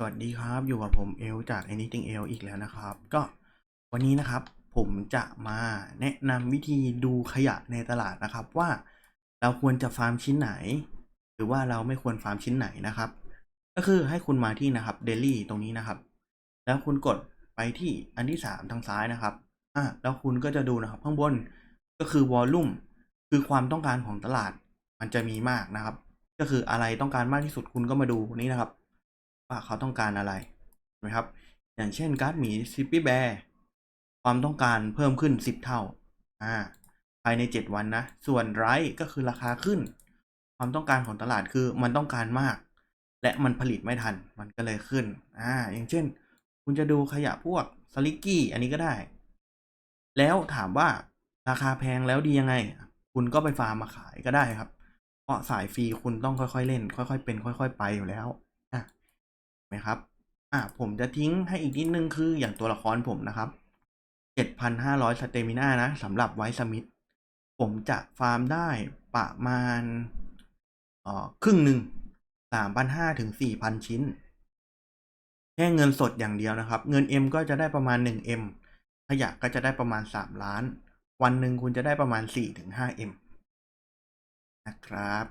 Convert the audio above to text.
สวัสดีครับ อยู่กับผมเอลจาก Anything e l อีกแล้วนะครับ ก็วันนี้นะครับผมจะมาแนะนำวิธีดูขยะในตลาดนะครับ ว่าเราควรจะฟาร์มชิ้นไหน หรือว่าเราไม่ควรฟาร์มชิ้นไหนนะครับ ก็คือให้คุณมาที่นะครับ Daily ตรงนี้นะครับ แล้วคุณกดไปที่อันที่ 3 ทางซ้ายนะครับอะแล้วคุณก็จะดูนะครับ ข้างบนก็คือ Volume คือความต้องการของตลาดมันจะมีมากนะครับ ก็คืออะไรต้องการมากที่สุดคุณก็มาดูนี่นะครับ ว่าเขาต้องการอะไรนไหมครับ อย่างเช่นการ์ดหมีซิปปี้แบร์ความต้องการเพิ่มขึ้น 10 เท่าอ่าภายใน 7 วันนะ ส่วนไรก็คือราคาขึ้น ความต้องการของตลาดคือมันต้องการมาก และมันผลิตไม่ทันมันก็เลยขึ้นอ่าอย่างเช่น คุณจะดูขยะพวกสลิกกี้อันนี้ก็ได้ แล้วถามว่าราคาแพงแล้วดียังไง คุณก็ไปฟาร์มมาขายก็ได้ครับ เพราะสายฟรีคุณต้องค่อยๆเล่น ค่อยๆเป็น ค่อย ๆ ไปอยู่แล้ว อะครับอะผมจะทิ้งให้อีกนิดนึงคืออย่างตัวละครผมนะครับ7,500สเตมิน่านะสำหรับไวท์สมิธผมจะฟาร์มได้ประมาณเอ่อครึ่งหนึ่ง3,500ถึง4,000 ชิ้น แค่เงินสดอย่างเดียวนะครับ เงิน M ก็จะได้ประมาณ 1M ขยะก็จะได้ประมาณ 3 ล้าน วันหนึ่งคุณจะได้ประมาณ 4-5M นะครับ